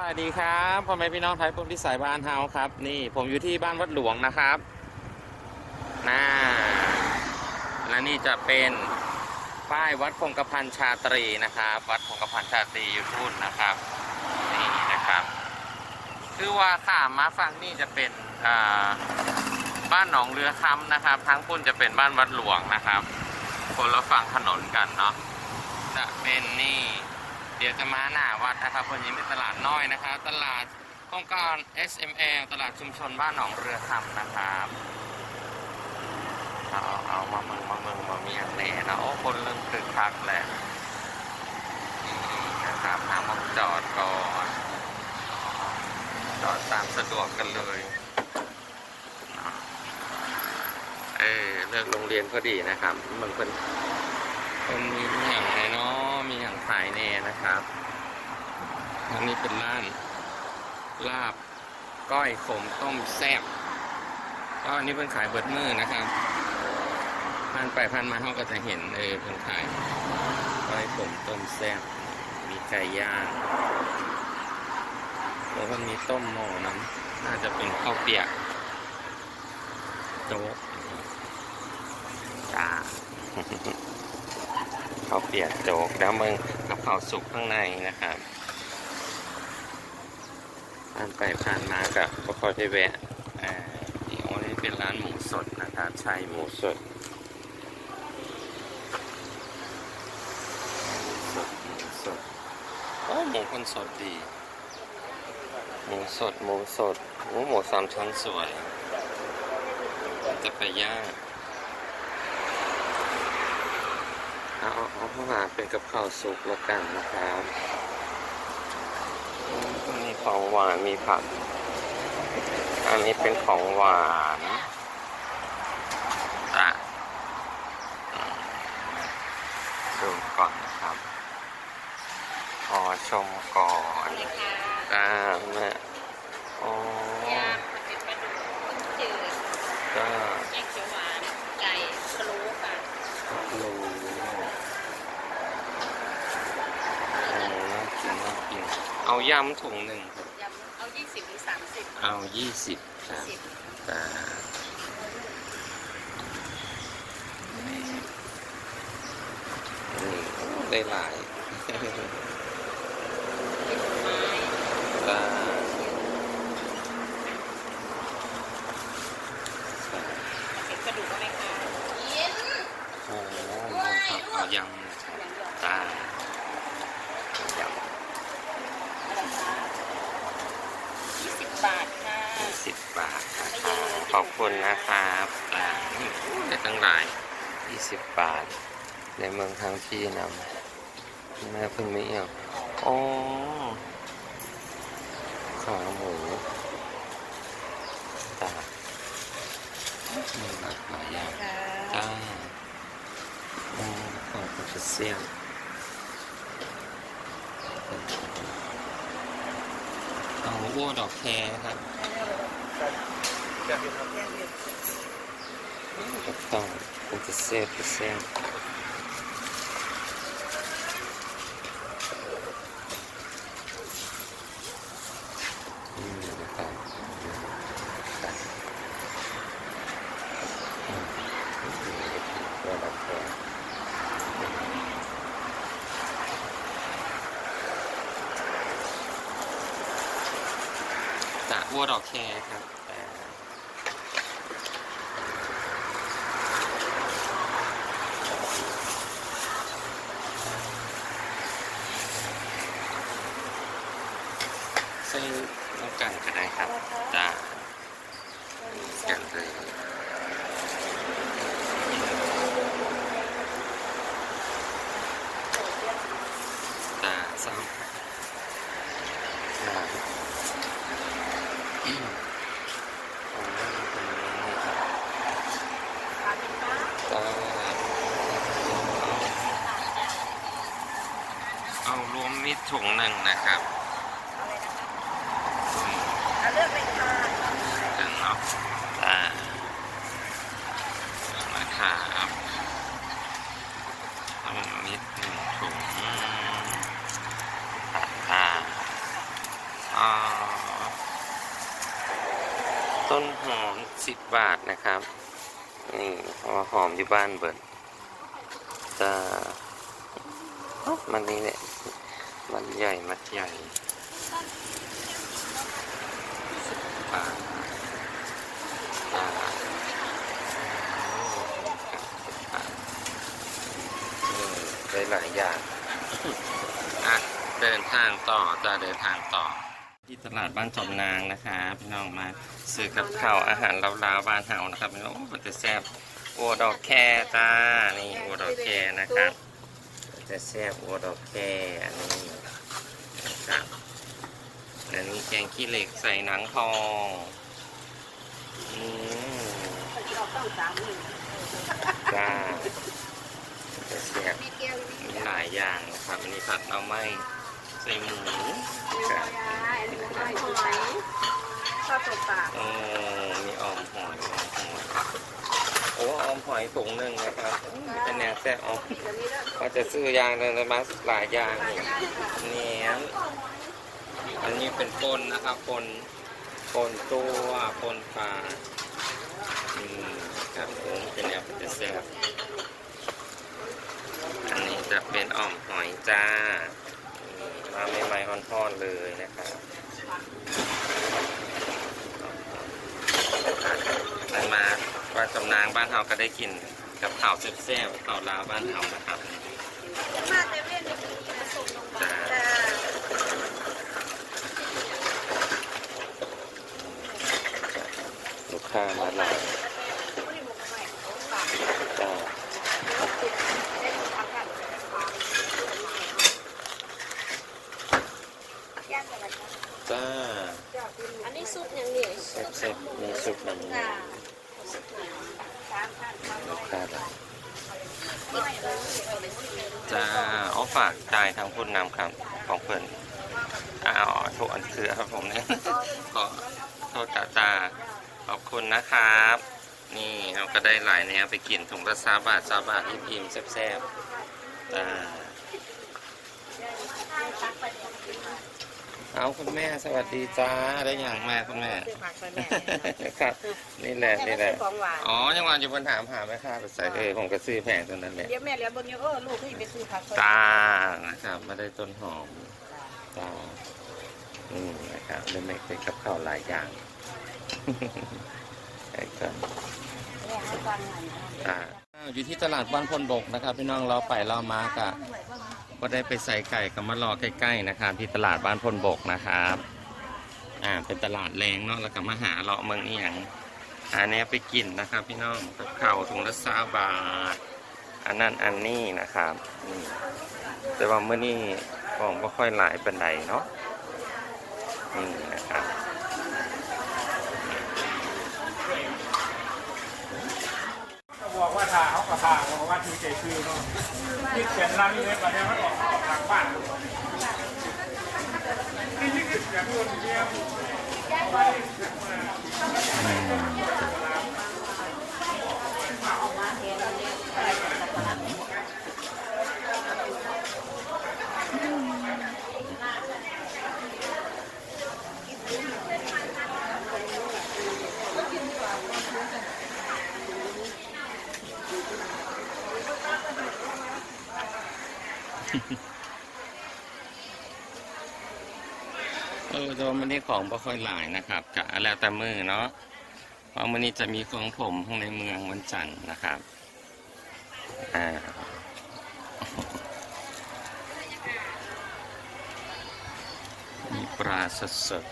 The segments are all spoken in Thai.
สวัสดีครับพ่อแม่พี่น้องไทยพวกที่สายบ้านเฮาครับ นี่ผมอยู่ที่บ้านวัดหลวงนะครับน่าและนี่จะเป็นป้ายวัดพงกระพันชาตรีนะครับ วัดพงกระพันชาตรีอยู่ทุ่นนะครับ นี่นะครับ คือว่าข้ามมาฝั่งนี่จะเป็นบ้านหนองเรือคำนะครับ ทั้งพุ่นจะเป็นบ้านวัดหลวงนะครับ คนละฝั่งถนนกันเนาะจะเป็นนี่ เดี๋ยวจะมาหน้าวัดนะครับ วันนี้เป็นตลาดน้อยนะครับ ตลาดโครงการ SML ตลาดชุมชนบ้านหนองเรือคำนะครับเอาเอามาเมืองมาเมืองมาเมียงแหน่นะโอ้คนเริ่มคึกคักแหละนี่นะครับหามาจอดก่อนจอดตามสะดวกกันเลยเออเลิกโรงเรียนก็ดีนะครับเมืองเป็นคนมีอย่ นะครับอันนี้เป็นร้าน ลาบ ก้อยขมต้มแซ่บก็อันนี้เป็นขายเบิดมือนะครับผ่านไปผ่านมาเขาก็จะเห็นเออเป็นขายก้อยขมต้มแซ่บมีไก่ย่างแล้วก็มีต้มหม้อน้ำน่าจะเป็นข้าวเปียกโจ๊กจ้าข้าวเปียกโจ๊กแล้วมึงกับ ข้าสุกข้างในนะครับผ่านไปผ่านมากับก็ค่อยได้แวะอ่าอีกอันนี้เป็นร้านหมูสดนะครับชัยหมูสดหมูสดโอ้หมูคนสดดี หมูสด หมูสดหมูสามชั้นสวย จะไปย่าง เอาเอาเอาเข้ามาเป็นกับข้าวสุกแล้วกันนะครับมีของหวานมีผัก อันนี้เป็นของหวานอะดูก่อนนะครับ ขอชมก่อนเลยค่ะอ่าแม่อ๋อ ย่างผัดเผ็ดปลาดุกจืด ก็ แยกเขียวหวานไก่พะโล้ค่ะ รู้อืมน่ากินน่ากิน เอา ยำถุงหนึ่งครับยำเอา20หรือ30เอายี่สิบครับ10จ้านี่ได้หลาย เป็นไม้ จ้า เผ็ดปลาดุกก็ไหมคะเย็น โอ้โหครับเอายำนะครับจ้าเอายำ 20 บาทค่ะ ยี่สิบบาทนะครับขอบคุณนะครับจ้านี่ได้ตั้งหลายยี่สิบบาท ใน เมืองทางที่นำแม่เพิ่งมีอะโอ้ขาหมูจ้ามีหลากหลายอย่างค่ะจ้าอืมขอบคุณเสียงเอาวัวดอกแครครับถูกต้องเป็นจะเสียบเสียงอืมนะครับอืมวัวดอกแครจากวัวด อกแคครับแต่ใส่น้ำกันก็ได้ครับจ้ากันเลยจ้าซ้ำจ้าอืมเอาเรื่องเป็นยังไงครับ ปลาเป็นปลา จ้าเอารวมมิตร ถุงหนึ่งนะครับอะเอาเลือกเลยค่ะจังเนาะจ้าราครับเอามิตรหนึ่งถุงราคาอ่าต้นหอมสิบบาทนะครับ นี่เพราะว่าหอมอยู่บ้านเบิร์ดจะเอ้ามันนี่เนี่ย มันใหญ่มัดใหญ่บาทบาทบาได้หลายอย่างอะเดินทางต่อจะเดินทางต่อ ที่ตลาดบ้านจอมนางนะครับพี่น้องมาซื้อกับข้าวอาหารลาวๆบ้านเฮานะครับพี่น้องมันจะแซ่บอัวดอกแคจ้านี่โอดอกแคนะครับ จะแซ่บอัวดอกแคอันนี้นะครับอันนี้แกงขี้เหล็กใส่หนังทองอืมจ้าจะแซ่บมีหลายอย่างนะครับ อันนี้ผัดเอาไม่ใส่หมูครับโอ้มีออมหอยออมหอย โอ้ออมหอยถุงหนึ่งนะครับเป็นแนวแซ่ออมก็จะซื้ออยางหนึงเลยมาหลายยางเนี้ยอันนี้เป็นปนนะครับปนปนตัวปนปลาอืมครับผมเป็นแนวจะแซ่บอันนี้จะเป็นอ่อมหอยจ้ามาใหม่ๆอ่อนๆเลยนะครับอันมา ว่าจำนางบ้านเฮาก็ได้กินกับข้าวแซ่บๆข้าวลาวบ้านเฮานะครับจ้าลูกค้ามาหลายจ้าจ้า อันนี้ซุปอย่างเดียว แซ่บๆมีซุปแบบนี้ลูกค้าหลายจ้าเอาฝากจ่ายทางคุณนำครับของเพื่อนอ้าวโทษอันคือครับผมเนี่ย ขอโทษจ้าจ้า ขอบคุณนะครับ นี่เราก็ได้หลายแนวไปกินถุงละสาบาทสาบาทอิ่มๆแซ่บๆจ้าเอาคุณแม่สวัสดีจ้าได้อย่างแม่คุณแม่ซื้อผักไปแม่ครับนี่แหละนี่แหละของหวานอ๋อยังวันอยู่บนถามหาไหมครับใส่เออผมก็ซื้อแผงตัวนั้นแหละเดี๋ยวแม่เลี้ยงบนเยอะเออลูกให้ไปซื้อผักจ้านะครับมาได้ต้นหอมจ้าอืมนะครับเล่นไม่เป็นกับข้าวหลายอย่าง ไอ้ก็แม่ให้ฟังหน่อยอ่าอยู่ที่ตลาดบ้านพลบกนะครับ พี่น้องเราไปเรามากะก็ได้ไปใส่ไก่กับมารอใกล้ๆนะครับ ที่ตลาดบ้านพลบกนะครับอ่าเป็นตลาดแรงเนาะแล้วก็มาหาเลาะเมืองอีหยังหาแนวไปกินนะครับ พี่น้องกับข้าวถุงละสาบาทอันนั้นอันนี้นะครับอืมแต่ว่าเมื่อนี้ของก็ค่อยหลายเป็นไดเนาะนี่นะครับ บอก ว่าทาเขากระทาบอกว่าทีใจซื้อเนาะที่เขียนนั้นเลยประเดี๋ยวมันออกทางบ้านนี่ยิ่งเขียงคนเดียว เออต่ว่ามันนี้ของบ่ค่อยหลายนะครับกะแล้วแต่มือเนาะเพราะมันนี้จะมีของผมข้างในเมืองวันจันทร์นะครับอ่ามีปลาสดสด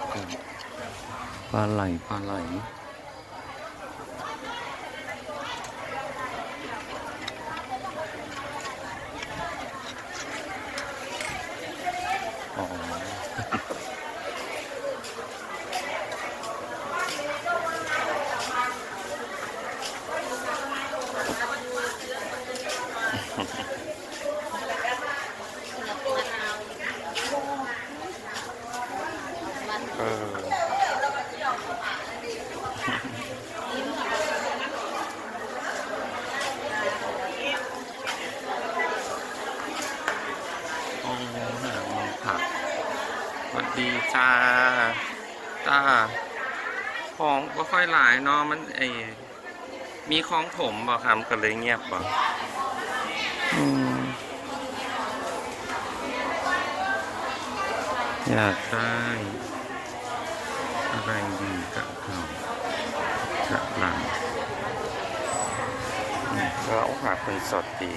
ๆอืมป ลาไหลปลาไหลอ๋อ ผักสวัสดีจ้าตาของก็ค่อยหลายเนาะมันไอมีของผมบ่ครับก็เลยเงียบบ่อยากได้อะไรดีกับเขากับเราก็เอาผักเป็นสดดี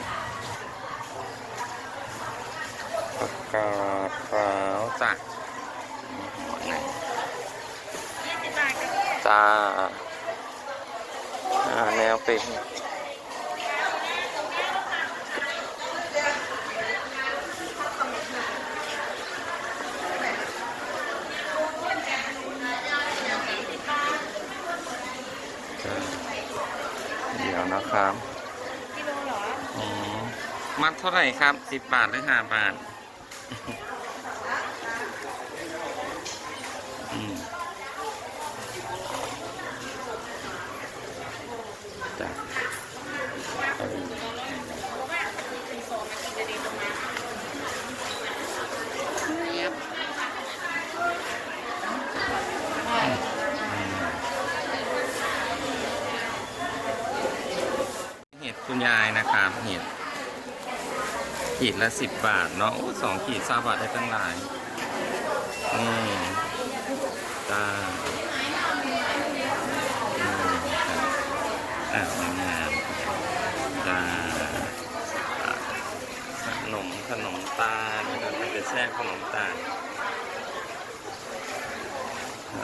ประกาศขาวจ้ะจ้าอ่าแนวเป็นจ้ะเดี๋ยวนะครับกิโลเหรออ๋อมัดเท่าไหร่ครับสิบบาทหรือห้าบาทอืม จ้ะเอาดีเห็ดคุณยายนะครับเห็ด ขีดละสิบบาทเนาะโอ้สองขีดสาบาทได้ตั้งหลายอืมจ้าอืมครับอะงามๆจ้าขนมขนมตาลนะครับมันจะแช่ขนมตาล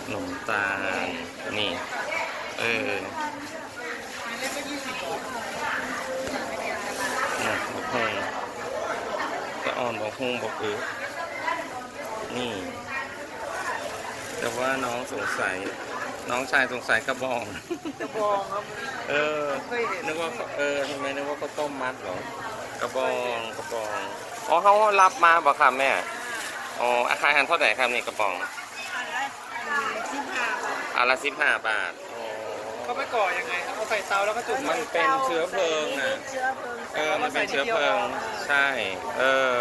ขนมตาลนี่ เออนะบกฮงก็ อ่อนบกฮงบกอึนี่ แต่ว่าน้องสงสัย น้องชายสงสัยกระบองจะบองครับเออ เคยเห็นนึกว่าเขาเออทำไมนึกว่าเขาต้มมัดเหรอ กระบองกระบอง อ๋อเขารับมาบ่ครับแม่ อ๋ออาคารหันเท่าไหร่ครับนี่กระบองสิบห้าบาท อันละสิบห้าบาทอ๋อ เขาไปก่อยังไงครับเอาใส่เตาแล้วก็จุ่มมันเป็นเชื้อเพลิงอะ เชื้อเพลิงเออ มันเป็นเชื้อเพลิง ใช่ เออ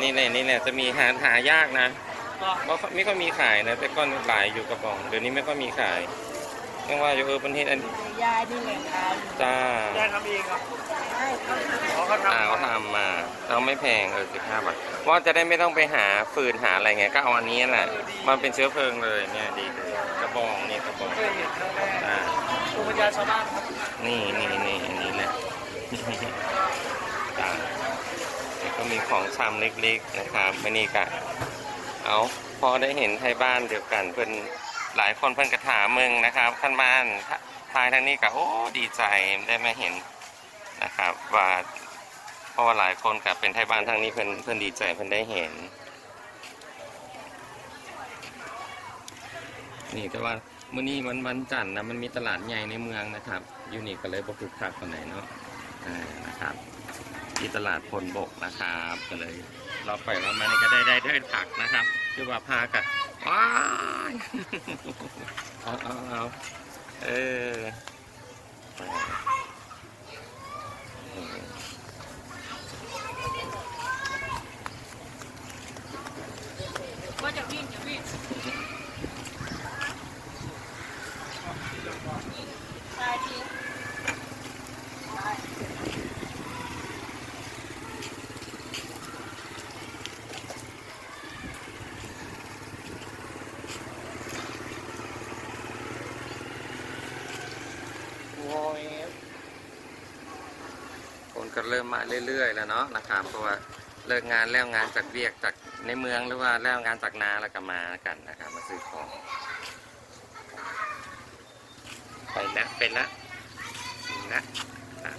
นี่แหละนี่แหละจะมีหาหายากนะก็บ่ค่อยไม่ค่อยมีขายนะแต่ก้อนหลายอยู่กระป๋องเดี๋ยวนี้ไม่ค่อยมีขายยังว่าอยู่เออประเทศอันยายนี่แหละค่ะจ้าแยกทำเองครับใช่เขาทำอ๋อเขาทำอ่าเขาทำมาเราไม่แพงเออสิบห้าบาทว่าจะได้ไม่ต้องไปหาฟืนหาอะไรไงก็เอาอันนี้แหละมันเป็นเชื้อเพลิงเลยเนี่ยดีเลยกระ บองนี่กระบองเคยเห็นครั้งแรกอ่าภูมิปัญญาชาวบ้านครับนี่นี่นี่อันนี้แหละจ้าแล้วก็มีของชำเล็กๆนะครับไม่นี่กะเอาพอได้เห็นไทยบ้านเดียวกันเพิ่นหลายคนเพิ่นกระถามมึงนะครับขั้นบ้านทายทางนี้กะโอ้ดีใจได้มาเห็นนะครับว่าเพราะว่าหลายคนกับเป็นไทยบ้านทางนี้เพิ่อนเพิ่อนดีใจเพิ่อนได้เห็น นี่แต่ว่ามื้อนี้มันวันจันทร์นะมันมีตลาดใหญ่ในเมืองนะครับอยู่นี่ก็เลยบ่คึกคักปานไหนเนาะอ่านะครับที่ตลาดพลบกนะครับก็เลยเราไปเรามานี่ก็ได้ได้ได้ผักนะครับคือว่าพากันว้ายเอาเอาเอาเออไปเออ ก็จะวิ่งจะวิ่งใช่ที่ โว้ยคน ก็เริ่มมาเรื่อย ๆ แล้วเนาะนะครับเพราะว่าเลิกงานแล้วงานจากเวียกจากในเมืองหรือว่าแล้วงานจากนาแล้วก็มากันนะครับมาซื้อของ ไปนะไปแล้วไปแล้วอะ